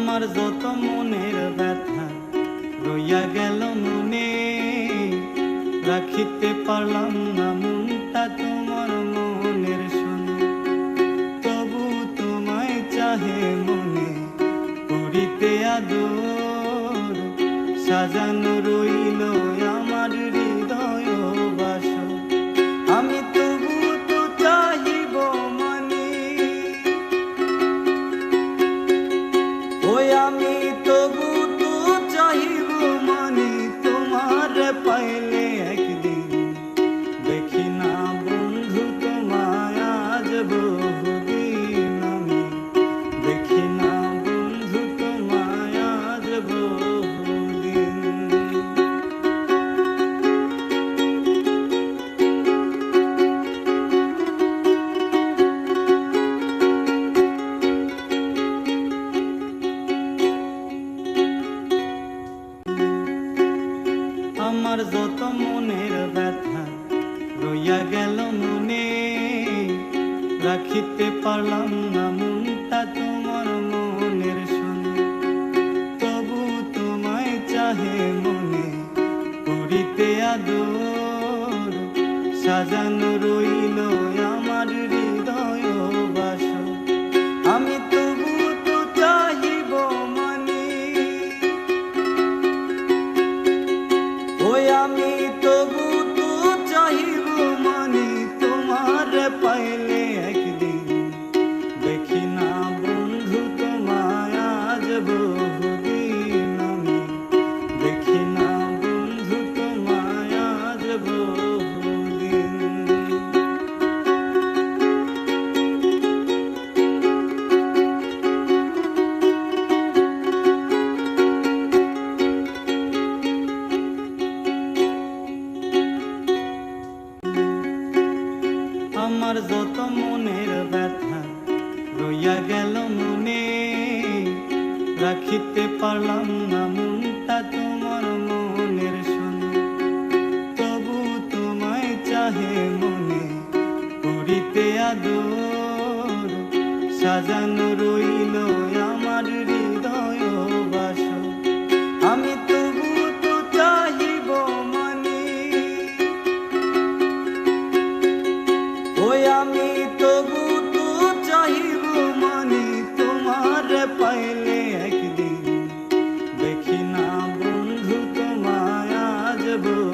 আমার যত মনের ব্যথা রইয়া গেল মনে। রাখিতে পারলাম না মনটা তোমার মনের শুনে তবু তোমায় চাহে মনে করিতে আদর। সাজানো রইল দেখি না বন্ধু তোমায় আজ বহুদিন আমার যত মনের ব্যথা রইয়া গেল মনে। রাখিতে পারলাম না মনটা তোমার মনের শুনে তবু তোমায় চাহে মনে করিতে আদর। সাজানো রইল আমার হৃদয়। আমার যত মনের ব্যথা রইয়া গেল মনে। রাখিতে পারলাম না মনটা তোমার মনের শুনে তবু তোমায় চাহে মনে করিতে আদর। সাজানো রইল love.